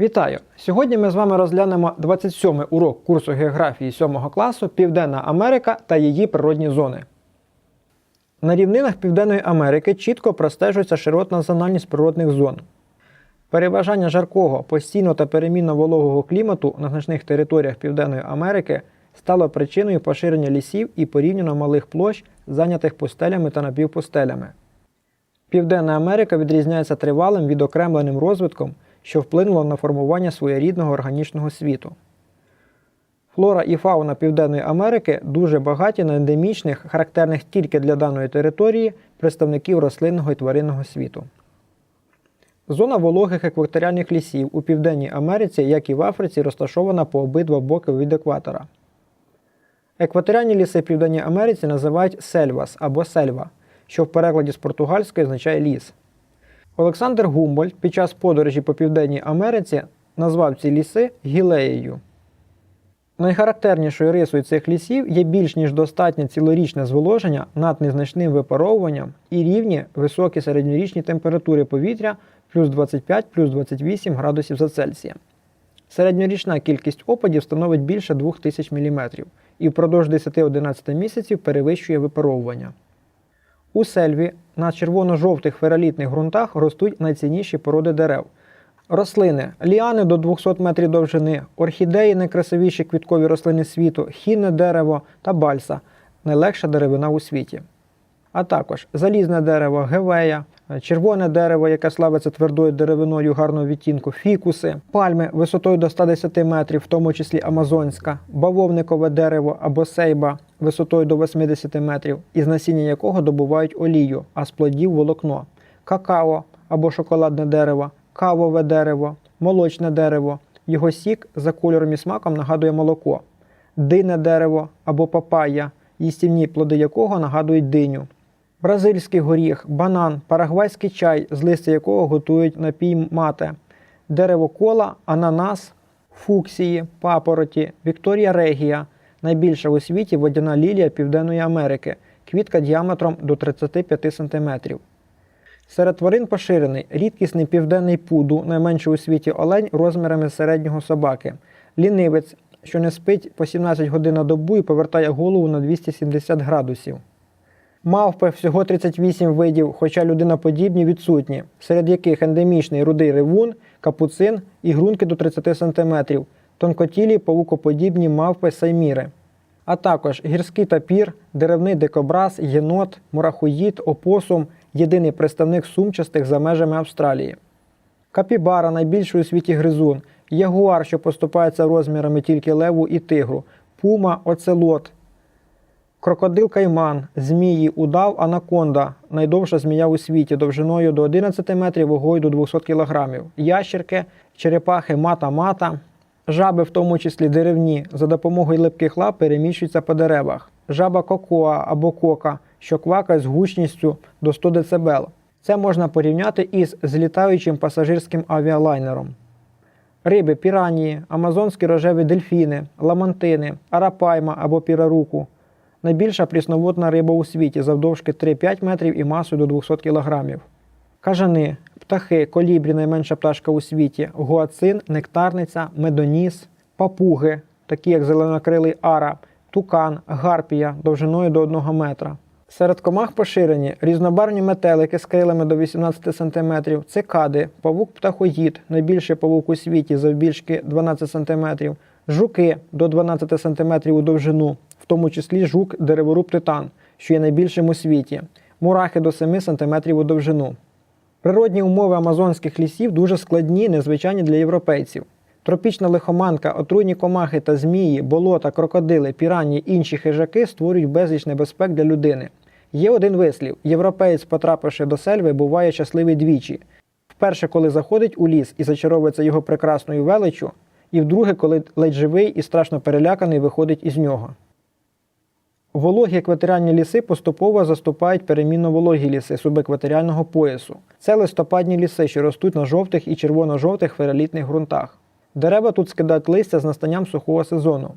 Вітаю! Сьогодні ми з вами розглянемо 27-й урок курсу географії 7 класу Південна Америка та її природні зони. На рівнинах Південної Америки чітко простежується широтна зональність природних зон. Переважання жаркого, постійно та перемінно вологого клімату на значних територіях Південної Америки стало причиною поширення лісів і порівняно малих площ, зайнятих пустелями та напівпустелями. Південна Америка відрізняється тривалим відокремленим розвитком, що вплинуло на формування своєрідного органічного світу. Флора і фауна Південної Америки дуже багаті на ендемічних, характерних тільки для даної території, представників рослинного і тваринного світу. Зона вологих екваторіальних лісів у Південній Америці, як і в Африці, розташована по обидва боки від екватора. Екваторіальні ліси Південній Америці називають сельвас або сельва, що в перекладі з португальської означає ліс. Олександр Гумбольдт під час подорожі по Південній Америці назвав ці ліси гілеєю. Найхарактернішою рисою цих лісів є більш ніж достатнє цілорічне зволоження над незначним випаровуванням і рівні високі середньорічні температури повітря плюс 25 плюс 28 градусів за Цельсієм. Середньорічна кількість опадів становить більше 2000 мм і впродовж 10-11 місяців перевищує випаровування. У сельві на червоно-жовтих фералітних ґрунтах ростуть найцінніші породи дерев. Рослини ліани до 200 метрів довжини, орхідеї найкрасивіші квіткові рослини світу, хінне дерево та бальса найлегша деревина у світі. А також залізне дерево, гевея, червоне дерево, яке славиться твердою деревиною гарного відтінку, фікуси, пальми висотою до 110 метрів, в тому числі амазонська, бавовникове дерево або сейба висотою до 80 метрів, із насіння якого добувають олію, а з плодів волокно, какао або шоколадне дерево, кавове дерево, молочне дерево. Його сік за кольором і смаком нагадує молоко, дине дерево або папайя, їстівні плоди якого нагадують диню. Бразильський горіх, банан, парагвайський чай, з листя якого готують напій мате, дерево кола, ананас, фуксії, папороті, Вікторія Регія, найбільша у світі водяна лілія Південної Америки, квітка діаметром до 35 см. Серед тварин поширений рідкісний південний пуду, найменший у світі олень розмірами середнього собаки, лінивець, що не спить по 17 годин на добу і повертає голову на 270 градусів. Мавпи всього 38 видів, хоча людиноподібні відсутні, серед яких ендемічний рудий ревун, капуцин і грунки до 30 см, тонкотілі павукоподібні мавпи сайміри. А також гірський тапір, деревний дикобраз, єнот, мурахоїд, опосум, єдиний представник сумчастих за межами Австралії. Капібара найбільший у світі гризун, ягуар, що поступається розмірами тільки леву і тигру, пума, оцелот, крокодил кайман, змії, удав, анаконда, найдовша змія у світі, довжиною до 11 метрів, вагою до 200 кг, ящерки, черепахи мата-мата, жаби, в тому числі деревні, за допомогою липких лап переміщуються по деревах, жаба кокоа або кока, що квакає з гучністю до 100 дБ. Це можна порівняти із злітаючим пасажирським авіалайнером. Риби піранії, амазонські рожеві дельфіни, ламантини, арапайма або піраруку. Найбільша прісноводна риба у світі завдовжки 3-5 метрів і масою до 200 кг. Кажани, птахи, колібрі найменша пташка у світі, гуацин, нектарниця, медоніс, папуги, такі як зеленокрилий ара, тукан, гарпія довжиною до 1 метра. Серед комах поширені різнобарвні метелики з крилами до 18 см, цикади, павук птахоїд, найбільший павук у світі завбільшки 12 см, жуки до 12 см у довжину, в тому числі жук дереворуб титан, що є найбільшим у світі, мурахи до 7 см у довжину. Природні умови амазонських лісів дуже складні, незвичайні для європейців. Тропічна лихоманка, отруйні комахи та змії, болота, крокодили, піранні, інші хижаки створюють безліч небезпек для людини. Є один вислів: європеєць, потрапивши до сельви, буває щасливий двічі. Вперше, коли заходить у ліс і зачаровується його прекрасною величчю, і вдруге, коли ледь живий і страшно переляканий виходить із нього. Вологі екваторіальні ліси поступово заступають перемінно вологі ліси субекваторіального поясу. Це листопадні ліси, що ростуть на жовтих і червоно-жовтих фералітних ґрунтах. Дерева тут скидають листя з настанням сухого сезону.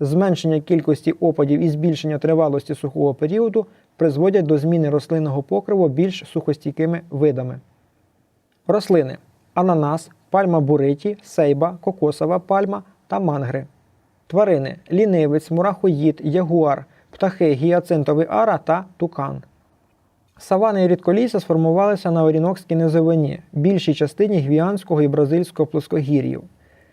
Зменшення кількості опадів і збільшення тривалості сухого періоду призводять до зміни рослинного покриву більш сухостійкими видами. Рослини ананас, пальма буриті, сейба, кокосова пальма та мангри. Тварини лінивець, мурахоїд, ягуар, птахи, гіацинтовий ара та тукан. Савани і рідколісся сформувалися на Орінокській низовині, більшій частині гвіанського і бразильського плоскогір'їв.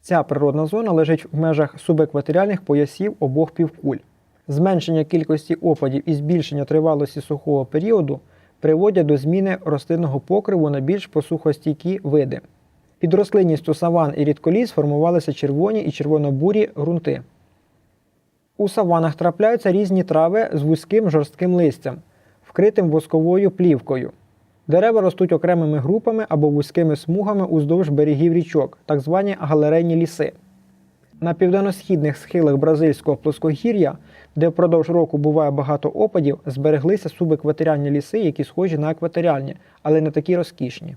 Ця природна зона лежить в межах субекваторіальних поясів обох півкуль. Зменшення кількості опадів і збільшення тривалості сухого періоду приводять до зміни рослинного покриву на більш посухостійкі види. Під рослинністю саван і рідколіс формувалися червоні і червонобурі ґрунти. У саванах трапляються різні трави з вузьким жорстким листям, вкритим восковою плівкою. Дерева ростуть окремими групами або вузькими смугами уздовж берегів річок, так звані галерейні ліси. На південно-східних схилах бразильського плоскогір'я, де впродовж року буває багато опадів, збереглися субекваторіальні ліси, які схожі на екваторіальні, але не такі розкішні.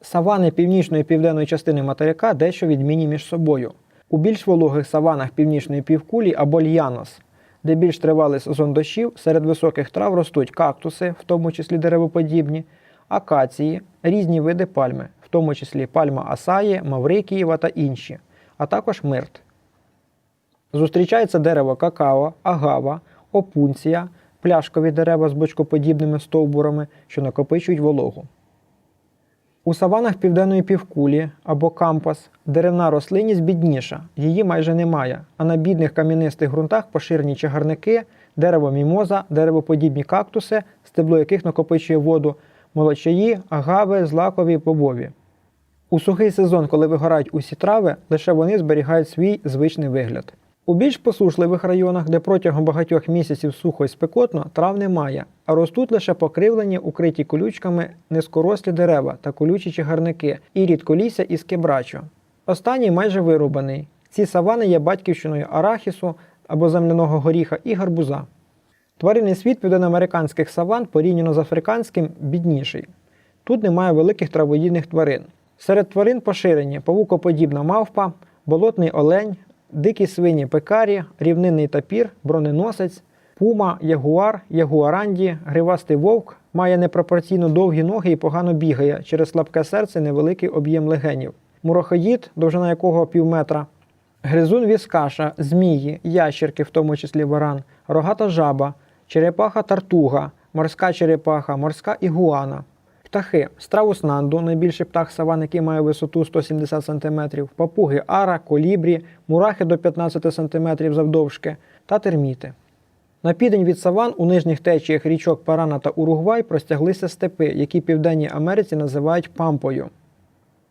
Савани північної і південної частини материка дещо відмінні між собою. У більш вологих саванах північної півкулі або льянос, де більш тривалий сезон дощів, серед високих трав ростуть кактуси, в тому числі деревоподібні, акації, різні види пальми, в тому числі пальма асаї, маврикієва та інші, а також мирт. Зустрічається дерево какао, агава, опунція, пляшкові дерева з бочкоподібними стовбурами, що накопичують вологу. У саванах південної півкулі або кампас деревна рослинність бідніша, її майже немає, а на бідних кам'янистих ґрунтах поширені чагарники, дерево мімоза, деревоподібні кактуси, стебло яких накопичує воду, молочаї, агави, злакові бобові. У сухий сезон, коли вигорають усі трави, лише вони зберігають свій звичний вигляд. У більш посушливих районах, де протягом багатьох місяців сухо і спекотно, трав немає, а ростуть лише покривлені, укриті колючками низькорослі дерева та колючі чагарники і рідколісся із кебрачо. Останній майже вирубаний. Ці савани є батьківщиною арахісу або земляного горіха і гарбуза. Тваринний світ південноамериканських саван порівняно з африканським бідніший. Тут немає великих травоїдних тварин. Серед тварин поширені павукоподібна мавпа, болотний олень, дикі свині пекарі, рівнинний тапір, броненосець, пума, ягуар, ягуаранді, гривастий вовк має непропорційно довгі ноги і погано бігає через слабке серце невеликий об'єм легенів. Мурохоїд, довжина якого пів метра, гризун віскаша, змії, ящерки, в тому числі варан, рогата жаба, черепаха тартуга, морська черепаха, морська ігуана. Птахи страус нанду, найбільший птах саван, який має висоту 170 см, папуги ара, колібрі, мурахи до 15 см завдовжки та терміти. На південь від саван у нижніх течіях річок Парана та Уругвай простяглися степи, які Південній Америці називають пампою.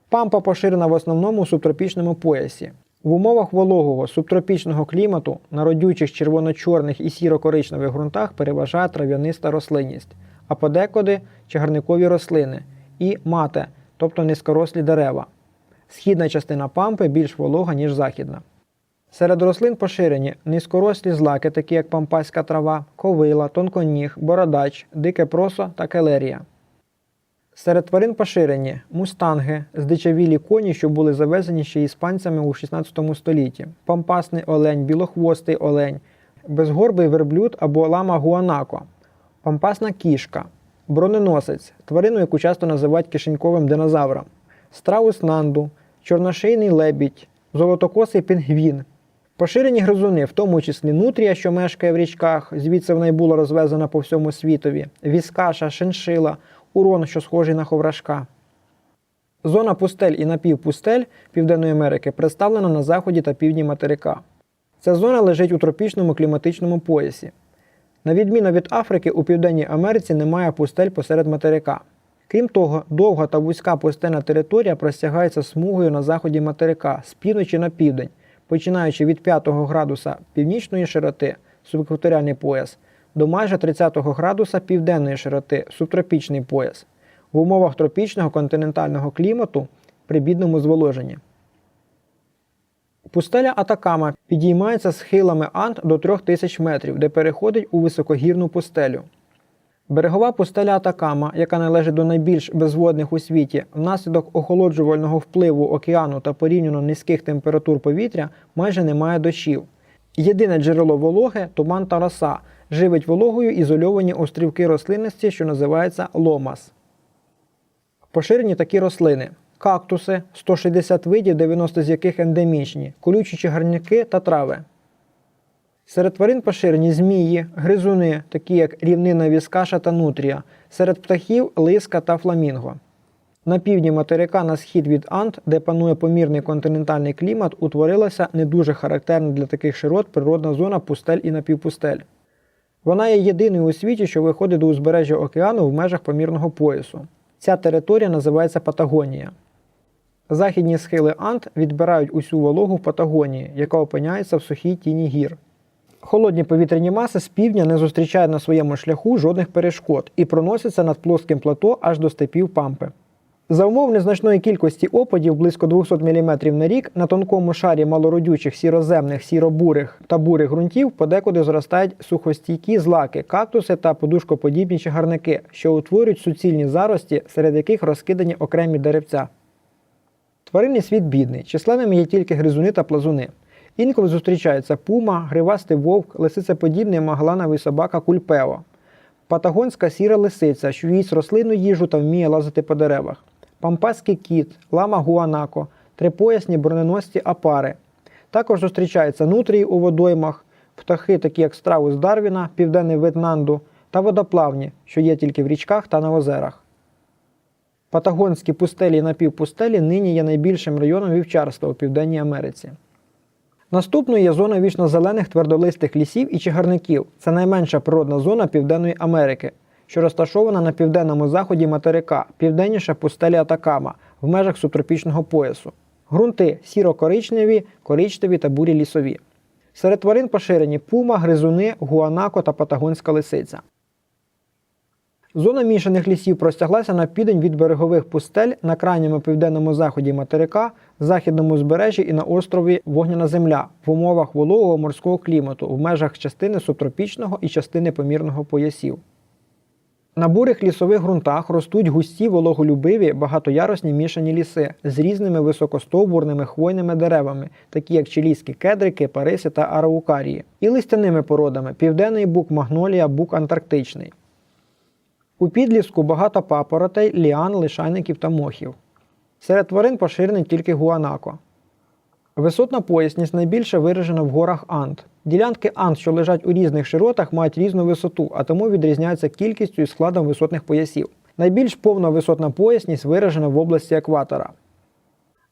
Пампа поширена в основному у субтропічному поясі. В умовах вологого субтропічного клімату на родючих червоно-чорних і сіро-коричневих ґрунтах переважає трав'яниста рослинність, а подекуди чагарникові рослини і мате, тобто низькорослі дерева. Східна частина пампи більш волога, ніж західна. Серед рослин поширені низькорослі злаки, такі як пампаська трава, ковила, тонконіг, бородач, дике просо та келерія. Серед тварин поширені мустанги, здичавілі коні, що були завезені ще іспанцями у 16 столітті, пампасний олень, білохвостий олень, безгорбий верблюд або лама гуанако, пампасна кішка, броненосець, тварину, яку часто називають кишеньковим динозавром, страус нанду, чорношийний лебідь, золотокосий пінгвін. Поширені гризуни, в тому числі нутрія, що мешкає в річках, звідси вона й була розвезена по всьому світові, віскаша, шиншила, урон, що схожий на ховрашка. Зона пустель і напівпустель Південної Америки представлена на заході та півдні материка. Ця зона лежить у тропічному кліматичному поясі. На відміну від Африки, у Південній Америці немає пустель посеред материка. Крім того, довга та вузька пустельна територія простягається смугою на заході материка з півночі на південь, починаючи від 5 градуса північної широти субекваторіальний пояс до майже 30 градуса південної широти субтропічний пояс в умовах тропічного континентального клімату при бідному зволоженні. Пустеля Атакама підіймається схилами Анд до 3000 метрів, де переходить у високогірну пустелю. Берегова пустеля Атакама, яка належить до найбільш безводних у світі, внаслідок охолоджувального впливу океану та порівняно низьких температур повітря майже не має дощів. Єдине джерело вологи туман та роса, живить вологою ізольовані острівки рослинності, що називаються ломас. Поширені такі рослини: кактуси 160 видів, 90 з яких ендемічні, колючі чагарники та трави. Серед тварин поширені змії, гризуни, такі як рівнина віскаша та нутрія, серед птахів лиска та фламінго. На півдні материка на схід від Ант, де панує помірний континентальний клімат, утворилася не дуже характерна для таких широт природна зона пустель і напівпустель. Вона є єдиною у світі, що виходить до узбережжя океану в межах помірного поясу. Ця територія називається Патагонія. Західні схили Ант відбирають усю вологу в Патагонії, яка опиняється в сухій тіні гір. Холодні повітряні маси з півдня не зустрічають на своєму шляху жодних перешкод і проносяться над плоским плато аж до степів пампи. За умов незначної кількості опадів близько 200 мм на рік на тонкому шарі малородючих сіроземних, сіробурих та бурих ґрунтів подекуди зростають сухостійкі злаки, кактуси та подушкоподібні чагарники, що утворюють суцільні зарості, серед яких розкидані окремі деревця. Тваринний світ бідний, численними є тільки гризуни та плазуни. Інколи зустрічаються пума, гривастий вовк, лисицеподібний маглановий собака кульпео, патагонська сіра лисиця, що їсть рослинну їжу та вміє лазити по деревах, пампаський кіт, лама гуанако, трипоясні броненосці апари. Також зустрічаються нутрії у водоймах, птахи, такі як страус Дарвіна, південний вид та водоплавні, що є тільки в річках та на озерах. Патагонські пустелі і напівпустелі нині є найбільшим районом вівчарства у Південній Америці. Наступною є зона вічно-зелених твердолистих лісів і чагарників. Це найменша природна зона Південної Америки, що розташована на південному заході материка, південніша пустелі Атакама в межах субтропічного поясу. Грунти сіро-коричневі, коричневі та бурі лісові. Серед тварин поширені пума, гризуни, гуанако та патагонська лисиця. Зона мішаних лісів простяглася на південь від берегових пустель на крайньому південному заході материка, західному узбережжі і на острові Вогняна Земля в умовах вологого морського клімату в межах частини субтропічного і частини помірного поясів. На бурих лісових ґрунтах ростуть густі вологолюбиві багатоярусні мішані ліси з різними високостовбурними хвойними деревами, такі як чилійські кедри, кипариси та араукарії, і листяними породами південний бук магнолія, бук антарктичний. У підліску багато папоротей, ліан, лишайників та мохів. Серед тварин поширений тільки гуанако. Висотна поясність найбільше виражена в горах Ант. Ділянки Ант, що лежать у різних широтах, мають різну висоту, а тому відрізняються кількістю і складом висотних поясів. Найбільш повна висотна поясність виражена в області екватора.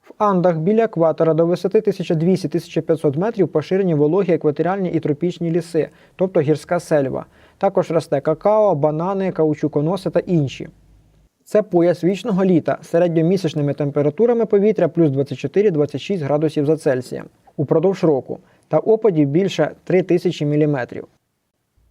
В Андах біля екватора до висоти 1200-1500 метрів поширені вологі екваторіальні і тропічні ліси, тобто гірська сельва. Також росте какао, банани, каучуконоси та інші. Це пояс вічного літа з середньомісячними температурами повітря плюс 24-26 градусів за Цельсієм упродовж року та опадів більше 3000 мм.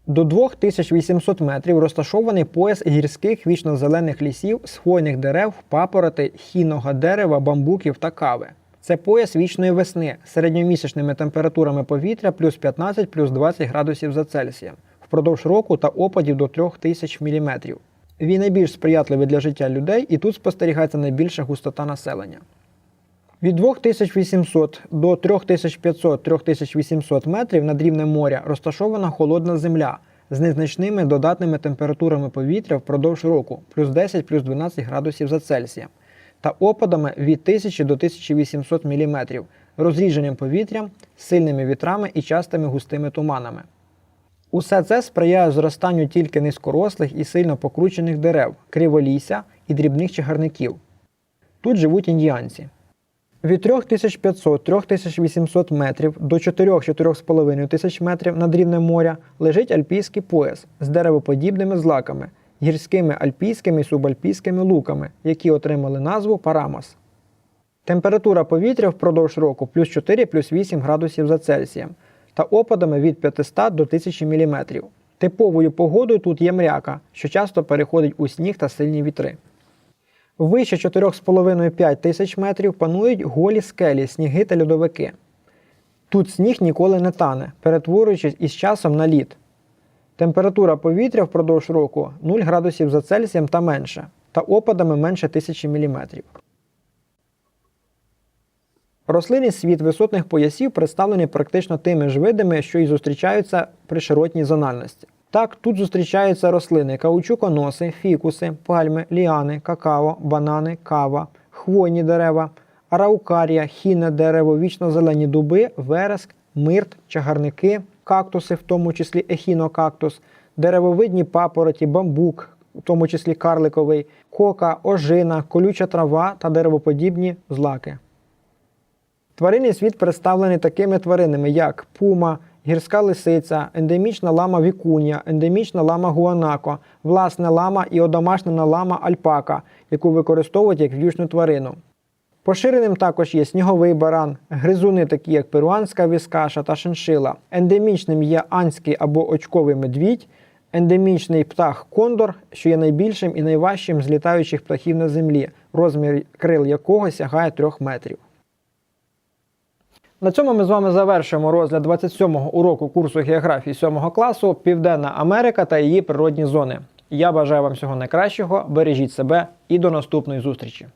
До 2800 метрів розташований пояс гірських вічно-зелених лісів з хвойних дерев, папороти, хінного дерева, бамбуків та кави. Це пояс вічної весни з середньомісячними температурами повітря плюс 15 плюс 20 градусів за Цельсієм впродовж року та опадів до 3000 мм. Він найбільш сприятливий для життя людей і тут спостерігається найбільша густота населення. Від 2800 до 3500-3800 метрів над рівнем моря розташована холодна земля з незначними додатними температурами повітря впродовж року плюс 10 плюс 12 градусів за Цельсієм та опадами від 1000 до 1800 мм, розрідженням повітря, сильними вітрами і частими густими туманами. Усе це сприяє зростанню тільки низькорослих і сильно покручених дерев, криволісся і дрібних чагарників. Тут живуть індіанці. Від 3500-3800 метрів до 4-4,5 тисяч метрів над рівнем моря лежить альпійський пояс з деревоподібними злаками, гірськими альпійськими і субальпійськими луками, які отримали назву Парамос. Температура повітря впродовж року плюс 4 плюс 8 градусів за Цельсієм та опадами від 500 до 1000 мм. Типовою погодою тут є мряка, що часто переходить у сніг та сильні вітри. Вище 4,5-5 тисяч метрів панують голі скелі, сніги та льодовики. Тут сніг ніколи не тане, перетворюючись із часом на лід. Температура повітря впродовж року 0 градусів за Цельсієм та менше, та опадами менше 1000 мм. Рослинний світ висотних поясів представлений практично тими ж видами, що й зустрічаються при широтній зональності. Так, тут зустрічаються рослини каучуконоси, фікуси, пальми, ліани, какао, банани, кава, хвойні дерева, араукарія, хіне дерево, вічно-зелені дуби, вереск, мирт, чагарники, кактуси, в тому числі ехінокактус, деревовидні папороті, бамбук, в тому числі карликовий, кока, ожина, колюча трава та деревоподібні злаки. Тваринний світ представлений такими тваринами, як пума, гірська лисиця, ендемічна лама вікунія, ендемічна лама гуанако, власна лама і одомашнена лама альпака, яку використовують як в'юшну тварину. Поширеним також є сніговий баран, гризуни, такі як перуанська віскаша та шиншила. Ендемічним є анський або очковий медвідь, ендемічний птах кондор, що є найбільшим і найважчим з літаючих птахів на землі, розмір крил якого сягає 3 метрів. На цьому ми з вами завершуємо розгляд 27-го уроку курсу географії 7 класу Південна Америка та її природні зони. Я бажаю вам всього найкращого, бережіть себе і до наступної зустрічі!